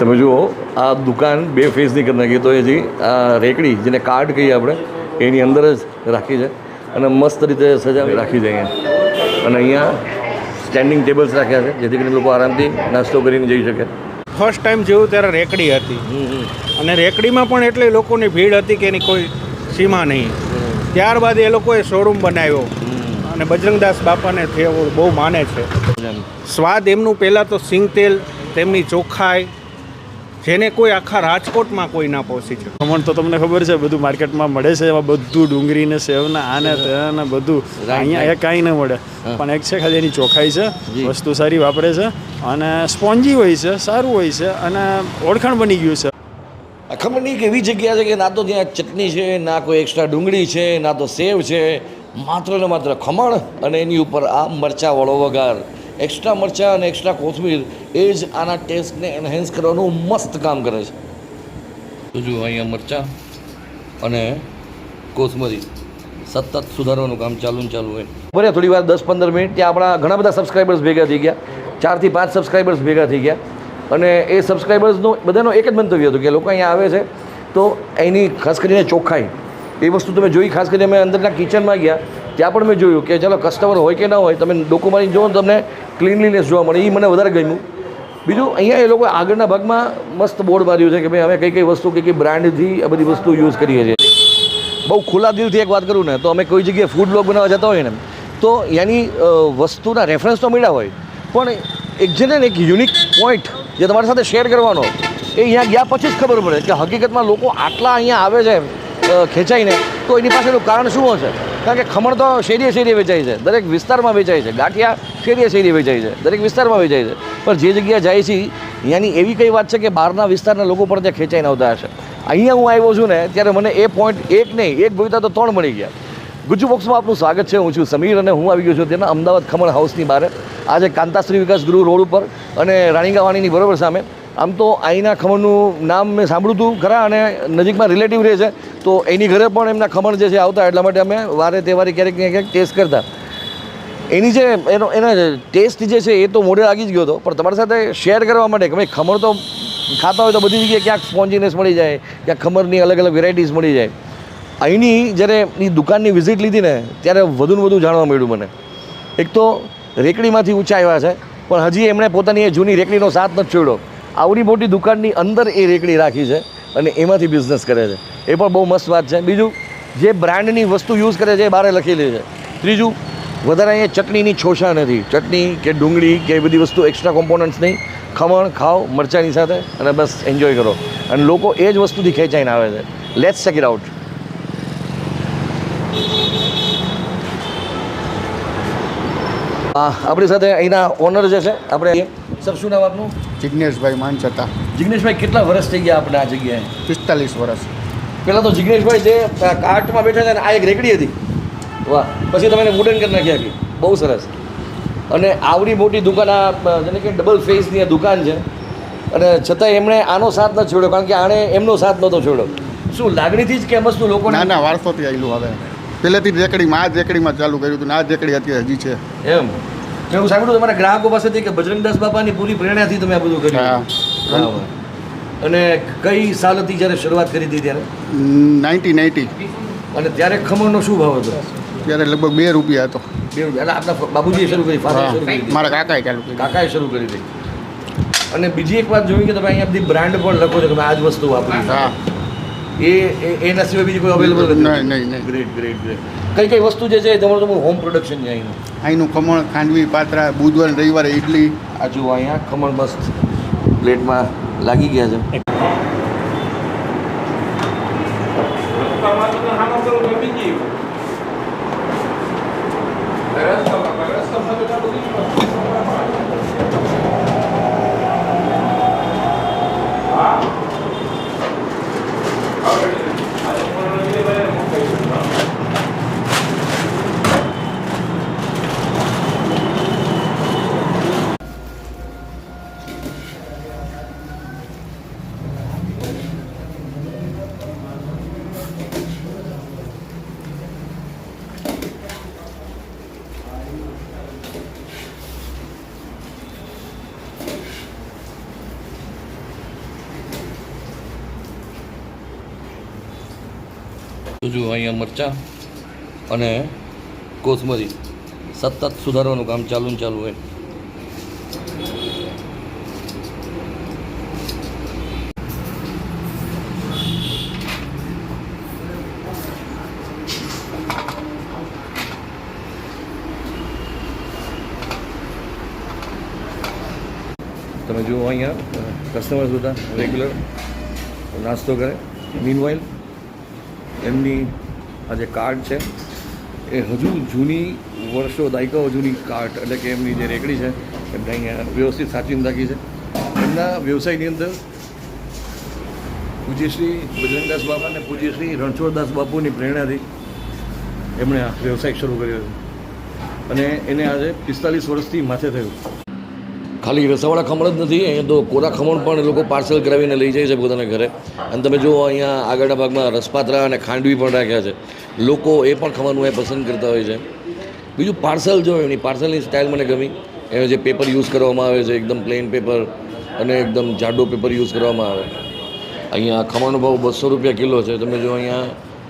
તમે જુઓ આ દુકાન બે ફેસની કરી નાખી. તો હજી આ રેકડી જેને કાર્ડ કહીએ આપણે એની અંદર જ રાખી છે અને મસ્ત રીતે સજાવી રાખી છે અહીંયા. અને અહીંયા સ્ટેન્ડિંગ ટેબલ્સ રાખ્યા છે જેથી કરીને લોકો આરામથી નાસ્તો કરીને જઈ શકે. ફર્સ્ટ ટાઈમ જેવું ત્યારે રેકડી હતી. અને રેકડીમાં પણ એટલી લોકોની ભીડ હતી કે એની કોઈ સીમા નહીં. ત્યારબાદ એ લોકોએ શોરૂમ બનાવ્યો. અને બજરંગદાસ બાપાને થયો બહુ માને છે. સ્વાદ એમનું પહેલાં તો સિંગતેલ તેમની ચોખ્ખાઈ જેને કોઈ આખા રાજકોટમાં કોઈ ના પહોંચી શકે. ખમણ તો તમને ખબર છે બધું માર્કેટમાં મળે છે એમાં બધું ડુંગળી ને સેવ ને આને તેને બધું. અહીંયા એ કાંઈ ન મળે. પણ એક છે ખાલી એની ચોખાઈ છે વસ્તુ સારી વાપરે છે અને સ્પોન્જી હોય છે સારું હોય છે અને ઓળખાણ બની ગયું છે. ખબર નહીં એક એવી જગ્યા છે કે ના તો ત્યાં ચટણી છે ના કોઈ એક્સ્ટ્રા ડુંગળી છે ના તો સેવ છે માત્ર ને માત્ર ખમણ અને એની ઉપર આ મરચાંવાળો વઘાર. એક્સ્ટ્રા મરચાં અને એક્સ્ટ્રા કોથમીર એ જ આના ટેસ્ટને એન્હેન્સ કરવાનું મસ્ત કામ કરે છે. તો જુઓ અહીંયા મરચાં અને કોથમરી. સતત સુધારવાનું કામ ચાલુ ચાલુ હોય. બરે થોડી વાર દસ પંદર મિનિટ ત્યાં આપણા ઘણા બધા સબસ્ક્રાઈબર્સ ભેગા થઈ ગયા. ચારથી પાંચ સબસ્ક્રાઈબર્સ ભેગા થઈ ગયા. અને એ સબસ્ક્રાઈબર્સનો બધાનો એક જ મંતવ્ય હતું કે લોકો અહીંયા આવે છે તો એની ખાસ કરીને ચોખ્ખાઈ. એ વસ્તુ તમે જોઈ, ખાસ કરીને અમે અંદરના કિચનમાં ગયા, ત્યાં પણ મેં જોયું કે ચાલો કસ્ટમર હોય કે ના હોય, તમે ડોકો મારી જુઓ તમને ક્લીનલીનેસ જોવા મળે એ મને વધારે ગમ્યું. બીજું, અહીંયા એ લોકો આગળના ભાગમાં મસ્ત બોર્ડ માર્યું છે કે ભાઈ અમે કઈ કઈ વસ્તુ, કઈ કઈ બ્રાન્ડથી આ બધી વસ્તુ યુઝ કરીએ છીએ. બહુ ખુલ્લા દિલથી એક વાત કરું ને, તો અમે કોઈ જગ્યાએ ફૂડ બ્લોગ બનાવવા જતા હોય ને, તો એની વસ્તુના રેફરન્સ તો મળ્યા હોય, પણ એક છે ને, એક યુનિક પોઈન્ટ જે તમારી સાથે શેર કરવાનો, એ અહીંયા ગયા પછી જ ખબર પડે કે હકીકતમાં લોકો આટલા અહીંયા આવે છે ખેંચાઈને, તો એની પાસેનું કારણ શું હશે? કારણ કે ખમણ તો શેરીએ શેરીએ વેચાય છે. દરેક વિસ્તારમાં વેચાય છે. ગાંઠિયા શેરીએ શેરીએ વેચાય છે. દરેક વિસ્તારમાં વેચાય છે. પણ જે જગ્યાએ જાય છે ત્યાંની એવી કઈ વાત છે કે બહારના વિસ્તારના લોકો પણ ત્યાં ખેંચાઈને આવતા હશે. અહીંયા હું આવ્યો છું ને, ત્યારે મને એ પોઈન્ટ એક નહીં, એક ભવિતા તો ત્રણ મળી ગયા. ગુજુ બોક્સમાં આપનું સ્વાગત છે. હું છું સમીર અને હું આવી ગયો છું તેના અમદાવાદ ખમણ હાઉસની બહાર. આજે કાંતાશ્રી વિકાસ ગૃહ રોડ ઉપર અને રાણીગાવાણીની બરોબર સામે. આમ તો અહીંના ખમણનું નામ મેં સાંભળ્યું હતું ખરા અને નજીકમાં રિલેટિવ રહે છે, તો એની ઘરે પણ એમના ખમણ જે છે આવતા, એટલા માટે અમે વારે તહેવારે ક્યારેક ને ક્યારેક ટેસ્ટ કરતા. એની જે એનો, એના ટેસ્ટ જે છે એ તો મોઢે લાગી જ ગયો હતો, પણ તમારી સાથે શેર કરવા માટે કે ભાઈ ખમણ તો ખાતા હોય તો બધી જગ્યાએ ક્યાંક સ્પોન્જીનેસ મળી જાય, ક્યાંક ખમણની અલગ અલગ વેરાયટીઝ મળી જાય. અહીંની જ્યારે એની દુકાનની વિઝિટ લીધી ને, ત્યારે વધુ ને વધુ જાણવા મળ્યું મને. એક તો રેકડીમાંથી ઊંચા આવ્યા છે, પણ હજી એમણે પોતાની એ જૂની રેકડીનો સાથ નથી છોડ્યો. આવડી મોટી દુકાનની અંદર એ રેકડી રાખી છે અને એમાંથી બિઝનેસ કરે છે. એ પણ બહુ મસ્ત વાત છે. બીજું, જે બ્રાન્ડની વસ્તુ યુઝ કરે છે એ બહાર લખેલી છે. ત્રીજું, વધારે અહીંયા ચટણીની છોછા નથી. ચટણી કે ડુંગળી કે બધી વસ્તુ એક્સ્ટ્રા કોમ્પોનન્ટ્સ નહીં. ખમણ ખાઓ મરચાંની સાથે અને બસ એન્જોય કરો. અને લોકો એ જ વસ્તુથી ખેંચાઈને આવે છે. લેટ્સ ચેક ઇટ આઉટ આપણી સાથે અહીંના ઓનર જે છે આપણે સર શું નામ આપનું? જિજ્ઞેશભાઈ માનચતા. જિગ્નેશભાઈ કેટલા વર્ષ થઈ ગયા આપણે આ જગ્યાએ? પિસ્તાલીસ વર્ષ. પહેલાં તો જિગ્નેશભાઈ જે કાર્ટમાં બેઠા હતા ને આ એક રેકડી હતી. વાહ. પછી તમે એને વુડન કરી નાખી આપી. બહુ સરસ. અને આવડી મોટી દુકાન આ જેને કે ડબલ ફેસની આ દુકાન છે. અને છતાં એમણે આનો સાથ નથી છોડ્યો કારણ કે આણે એમનો સાથ નહોતો છોડ્યો. શું લાગણીથી જ કે મસ્ત લોકો ના ના વારસોથી આવેલું હવે. પહેલેથી જ રેકડીમાં આ જ રેકડીમાં ચાલુ કર્યું હતું ને આ જ રેકડી અત્યારે હજી છે. એમ. મેં એવું સાંભળ્યું તમારા ગ્રાહકો પાસેથી કે બજરંગદાસ બાપાની પૂરી પ્રેરણાથી તમે આ બધું કર્યું બરાબર. અને કઈ સાલ હતી જ્યારે શરૂઆત કરી હતી ત્યારે? નાઇન્ટીન એટી અને ત્યારે ખમણનો શું ભાવ હતો? ત્યારે લગભગ બે રૂપિયા હતો. બે રૂપિયા. એટલે આપણા બાબુજીએ શરૂ કરી ફાધર શરૂ કરી મારા કાકાએ ચાલુ કર્યું કાકાએ શરૂ કરી હતી. અને બીજી એક વાત જોઈ કે તમે અહીંયા બધી બ્રાન્ડ પણ લખો છો કે તમે આ જ વસ્તુ વાપરી હા. એ એના સિવાય બીજી કોઈ અવેલેબલ નથી. નહીં નહીં ગ્રેટ ગ્રેટ ગ્રેટ કઈ કઈ વસ્તુ જે છે એ તમારું તમારું હોમ પ્રોડક્શન છે અહીંનું? અહીંનું ખમણ ખાંડવી પાત્રા બુધવાર રવિવારે ઇડલી આ જુઓ અહીંયા ખમણ મસ્ત પ્લેટમાં લાગી ગયા છે. Gracias. જુઓ અહીંયા મરચાં અને કોથમરી. સતત સુધારવાનું કામ ચાલુ ને ચાલુ હોય. તમે જુઓ અહીંયા કસ્ટમર બધા રેગ્યુલર નાસ્તો કરે મીન મીનવાઇલ એમની આ જે કાર્ડ છે, એ હજુ જૂની વર્ષો દાયકાઓ જૂની કાર્ડ એટલે કે એમની જે રેકડી છે, એમને અહીંયા વ્યવસ્થિત સાચવીને રાખી છે. એમના વ્યવસાયની અંદર પૂજ્યશ્રી બજરંગદાસ બાપા અને પૂજ્ય શ્રી રણછોડદાસ બાપુની પ્રેરણાથી એમણે આ વ્યવસાય શરૂ કર્યો અને એને આજે પિસ્તાલીસ વર્ષથી માથે થયું. ખાલી રસાવાળા ખમણ જ નથી, અહીંયા તો કોરા ખમણ પણ લોકો પાર્સલ કરાવીને લઈ જાય છે પોતાના ઘરે. અને તમે જુઓ, અહીંયા આગળના ભાગમાં રસપાત્રા અને ખાંડવી પણ રાખ્યા છે. લોકો એ પણ ખમણનું એ પસંદ કરતા હોય છે. બીજું પાર્સલ જો એની પાર્સલની સ્ટાઇલ મને ગમી. એનો જે પેપર યુઝ કરવામાં આવે છે, એકદમ પ્લેન પેપર અને એકદમ જાડો પેપર યુઝ કરવામાં આવે. અહીંયા ખમણનો ભાવ બસો રૂપિયા કિલો છે. તમે જો અહીંયા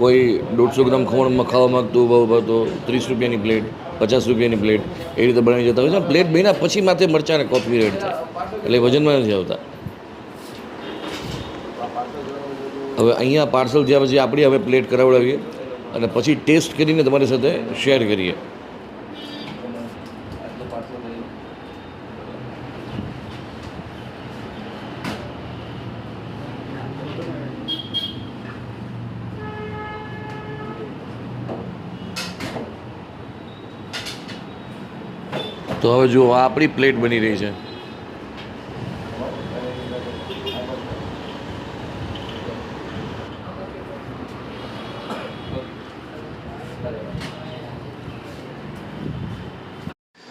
કોઈ દોઢસો ગ્રામ ખમણ ખાવા માગતું ભાવ તો ત્રીસ રૂપિયાની પ્લેટ પચાસ રૂપિયાની પ્લેટ એ રીતે બનાવી જતા હોય છે. પ્લેટ બન્યા પછી માથે મરચાં અને કોથમીર એડ થાય. એટલે વજનમાં નથી આવતા. હવે અહીંયા પાર્સલ થયા પછી આપણી હવે પ્લેટ કરાવડાવીએ અને પછી ટેસ્ટ કરીને તમારી સાથે શેર કરીએ. તો હવે જુઓ, આ આપણી પ્લેટ બની રહી છે.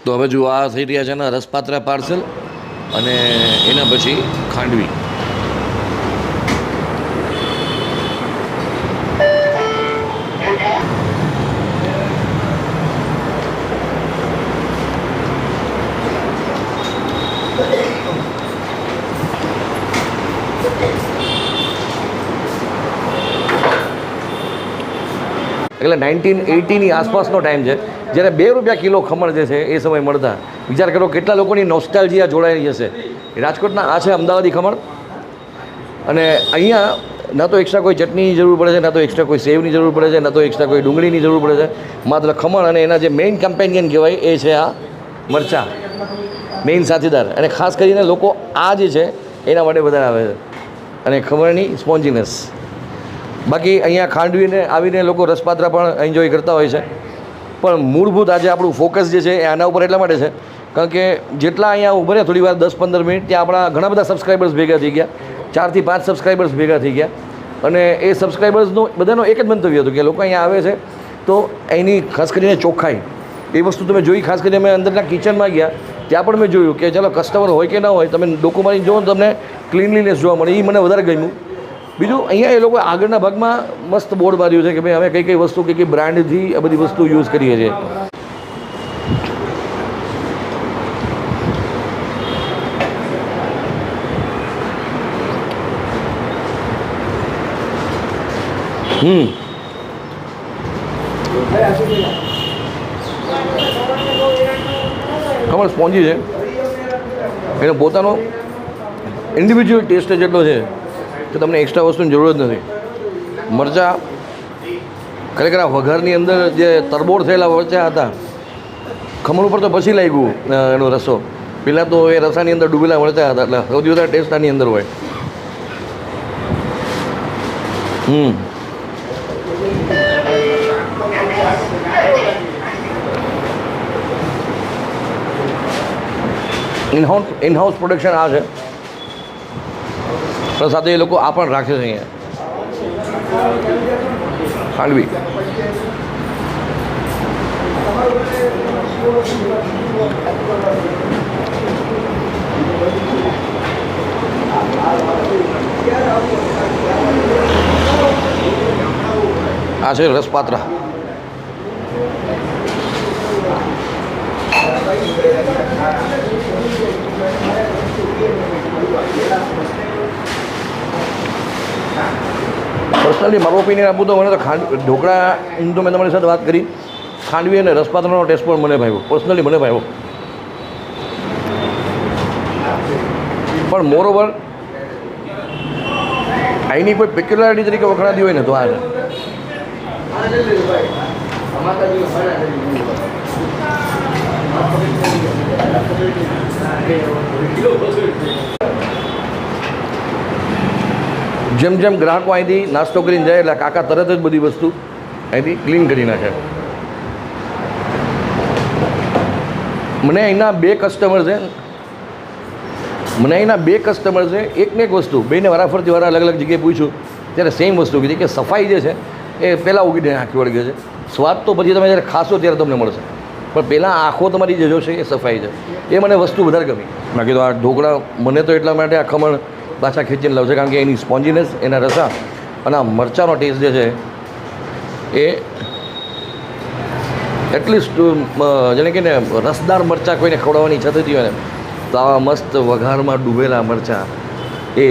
તો હવે જુઓ, આ થઈ રહ્યા છે ને રસપાત્રા પાર્સલ અને એના પછી ખાંડવી. એટલે નાઇન્ટીન એટીની આસપાસનો ટાઈમ છે. જ્યારે બે રૂપિયા કિલો ખમણ જે છે એ સમય મળતા. વિચાર કરો કેટલા લોકોની નોસ્ટાલજીયા જોડાયેલી હશે. રાજકોટના આ છે અમદાવાદી ખમણ. અને અહીંયા ના તો એક્સ્ટ્રા કોઈ ચટણીની જરૂર પડે છે, ના તો એક્સ્ટ્રા કોઈ સેવની જરૂર પડે છે, ના તો એક્સ્ટ્રા કોઈ ડુંગળીની જરૂર પડે છે. માત્ર ખમણ અને એના જે મેઇન કમ્પેનિયન કહેવાય એ છે આ મરચાં. મેઇન સાથીદાર. અને ખાસ કરીને લોકો આ જે છે, એના માટે વધારે આવે છે. અને ખમણની સ્પોન્જીનેસ બાકી અહીંયા ખાંડવીને આવીને લોકો રસપાત્રા પણ એન્જોય કરતા હોય છે. પણ મૂળભૂત આજે આપણું ફોકસ જે છે એ આના ઉપર એટલા માટે છે, કારણ કે જેટલા અહીંયા ઊભા રહ્યા થોડી વાર, દસ પંદર મિનિટ, ત્યાં આપણા ઘણા બધા સબસ્ક્રાઈબર્સ ભેગા થઈ ગયા. ચારથી પાંચ સબસ્ક્રાઈબર્સ ભેગા થઈ ગયા. અને એ સબસ્ક્રાઈબર્સનું બધાનો એક જ મંતવ્ય હતું કે લોકો અહીંયા આવે છે તો એની ખાસ કરીને ચોખ્ખાઈ. એ વસ્તુ તમે જોઈ, ખાસ કરીને અમે અંદરના કિચનમાં ગયા, ત્યાં પણ મેં જોયું કે ચાલો કસ્ટમર હોય કે ના હોય, તમે ડોક્યુમેન્ટ જોવો તમને ક્લીનલીનેસ જોવા મળે. એ મને વધારે ગમ્યું. બીજું અહીંયા એ લોકો આગળના ભાગમાં મસ્ત બોર્ડ માર્યું છે કે ભાઈ અમે કઈ કઈ વસ્તુ, કઈ કઈ બ્રાન્ડથી આ બધી વસ્તુ યુઝ કરીએ છીએ. હમ. ખબર સ્પોન્જી છે. એનો પોતાનો ઇન્ડિવિજ્યુઅલ ટેસ્ટ જેટલો છે. કે તમને એક્સ્ટ્રા વસ્તુની જરૂર જ નથી. મરચાં ખરેખર આ વઘારની અંદર જે તરબોળ થયેલા મરચાં હતા, ખમણ ઉપર તો પછી લાગ્યું એનો રસો. પહેલાં તો એ રસાની અંદર ડૂબેલા મરચાં હતા, એટલે સૌથી વધારે ટેસ્ટ આની અંદર હોય. હમ. ઇનહાઉસ ઇનહાઉસ પ્રોડક્શન આ છે. પણ સાથે એ લોકો આ પણ રાખે છે અહીંયા. ખાંડવી આ છે રસપાત્રા. પર્સનલી મારો ઓપિનિયન આપું તો મને તો ખાંડ, ઢોકળા હું તો મેં તમારી સાથે વાત કરી. ખાંડવી અને રસપાત્રનો ટેસ્ટ પણ મને ભાવ્યો. પર્સનલી મને ભાવ્યો. પણ મોરઓવર અહીંની કોઈ પેક્યુલારિટી તરીકે વખણાતી હોય ને તો આ જેમ જેમ ગ્રાહકો અહીંથી નાસ્તો કરીને જાય એટલે કાકા તરત જ બધી વસ્તુ અહીંથી ક્લીન કરી નાખે. મને અહીંના બે કસ્ટમર છે. મને અહીંના બે કસ્ટમર છે. એકને એક વસ્તુ. બેને વારાફરતી વારા અલગ અલગ જગ્યાએ પૂછ્યું. ત્યારે સેમ વસ્તુ કીધી કે સફાઈ જે છે એ પહેલાં ઉગીને આંખી વળગે છે. સ્વાદ તો પછી તમે જ્યારે ખાશો ત્યારે તમને મળશે. પણ પહેલાં આંખો તમારી જે જોશે એ સફાઈ છે. એ મને વસ્તુ વધારે ગમી. બાકી તો આ ઢોકળા મને તો એટલા માટે આ ખમણ પાછા ખેંચીને લાવશે કારણ કે એની સ્પોન્જીનેસ, એના રસા અને આ મરચાંનો ટેસ્ટ જે છે, એ એટલીસ્ટ જેને કે ને રસદાર મરચાં કોઈને ખવડાવવાની ઈચ્છા થતી હોય ને, તો આવા મસ્ત વઘારમાં ડૂબેલા મરચાં એ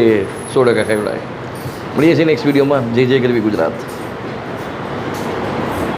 સો ટકા ખવડાય મળીએ છીએ નેક્સ્ટ વિડીયોમાં જય જય ગરવી ગુજરાત.